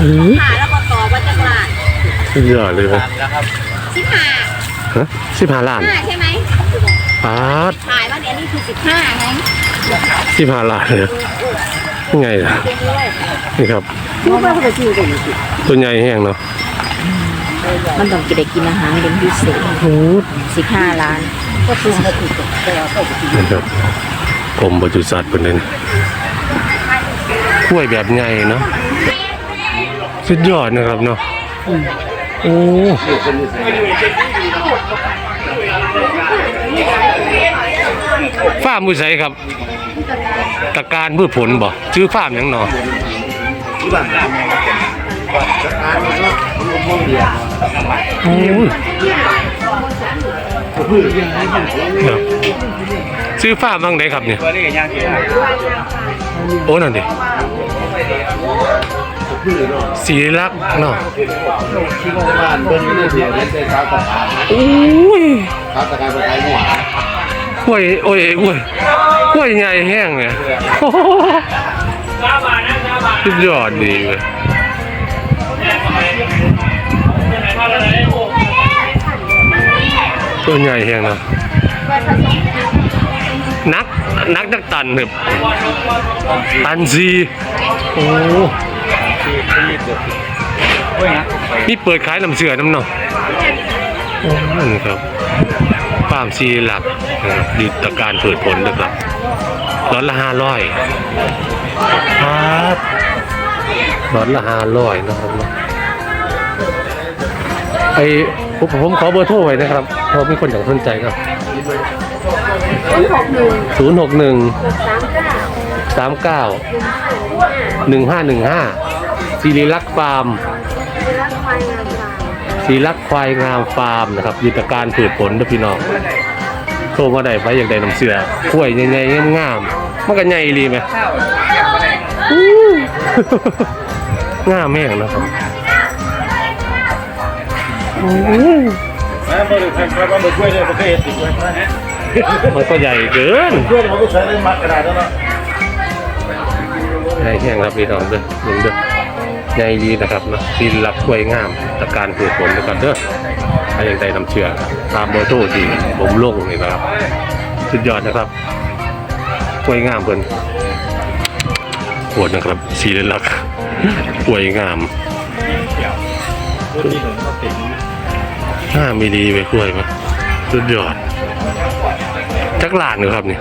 อือหาแล้วก็ต่อมาจากหลานสุดยอดเลยครับสิบห้าฮะสิบห้าล้านห้าใช่ไหมปาดขายว่าเดี๋ยวนี้คือสิบห้าไงสิบห้าล้านเลยยังไงล่ะนี่ครับรู้ว่าเขาจะชื่ออะไรตัวใหญ่แห้งเนาะมันต้องจะได้กินอาหารเป็นพิเศษโอ้สิบห้าล้านก็คือเขาถูกนี่ครับกรมปศุสัตว์เป็นเลยกล้วยแบบใหญ่เนาะ สุดยอดนะครับเนาะโอ้ฟาร์มมือใสครับ ตะการพืชผลบ่ชื่อฟาร์มหยังเนาะโอ้ยครับซื้อฟ้าร์มบ้างไหนครับเนี่ย โอ้นั่นดิ สีลักษณ์เนาะที่โรงพยาบาลเบิ้งนี่เสียได้ใจครับกับโอ้ยครับตะการไปไกลหัวกล้วยโอ้ยกล้วยกล้วยใหญ่แห้งเนี่ยโอ้โหสุดยอดดีเลยตัวใหญ่แห้งเนาะนักนักนักตันครับตันซีโอ้ นี่เปิดขายน้ำเสือน้ำเนาะโอ้นี่ครับฟาร์มซีหลักดิตการเปิดผลนะครับร้อนละห้าร้อยครับร้อนละห้าร้อยนะครับไอผมผมขอเบอร์โทรไว้นะครับเพราะมีคนอยากสนใจครับศูนย์หกหนึ่งสามเก้าหนึ่งห้าหนึ่งห้า ซีรีลักษณ์ฟาร์มสีรักควายงามฟาร์มนะครับยุทธการผืดผลเด้วยพี่น้องโทรมาได้ไปอยากได้น้ำเสือกล้วยใหญ่ๆงามๆมันก็ใหญ่ดีไหมอู้งามแม่งนะครับอู้แม่บริษัทครับมันช่วยได้ประเทศติดไว้นะมันก็ใหญ่เกินช่วยเขาก็ใช้ได้มัดกระดาษแล้วเนาะใหญ่แห้งครับพี่น้องเด้อลุงเด้อ ใหญ่ดีนะครับนาะสีรักควยงามตะการผืดผลนะครับเด้อใครอยากได้น้ำเชื่อตามเบอร์โทรที่ผมลงนี่นะครับ สุดยอดนะครับกล้วยงามเพิ่นปวดนะครับสีเลลักกล้วยงามห้ามีดีไปกล้วยมั้ยสุดยอดจักหลานอยู่ครับเนี่ย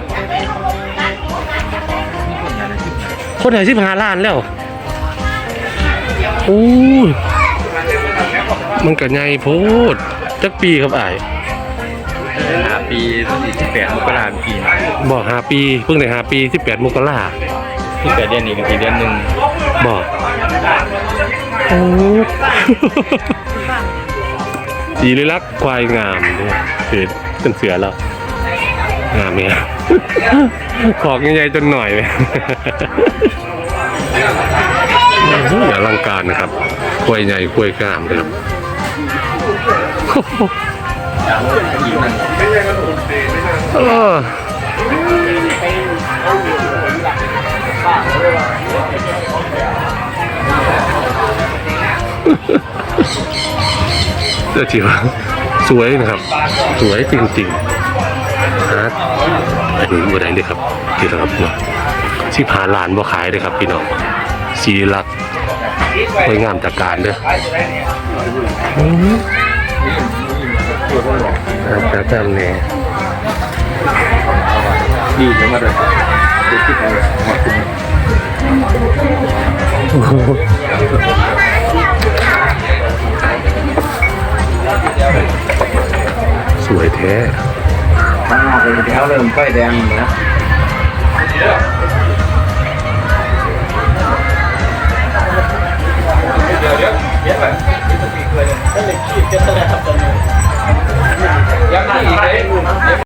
คนไหนสิบหาล้านแล้ว อ้ยมันก็ใหญ่โพดจักปีครับอ้ายหาปีที่สิบแปดมกราปีบอกหาปีเพิ่งได้หาปีสิบแปดมกราที่แปดเดือนนี้กับปีเดือนหนึ่งบอกโอ้สีลิลักษณ์ควายงามเนี่ยคือเป็นเสือแล้วงามเนี่ยขอกใหญ่ๆจนหน่อยเลย อลังการนะครับควยใหญ่ควายงามเลยครับเออเสื้อจีวะสวยนะครับ สวยจริงๆฮะอันนี้บันไดเลยครับที่นะครับเนาะสิพาลานบ่ขายเลยครับพี่น้องสีลักษ สวยงามตะกการเด้ออืมอาจจะจำเนี่ยดีจังมาเลยดูที่ไหนมาคุณสวยแท้ข้างนอกเป็นแถวเริ่มไฟแดงนะ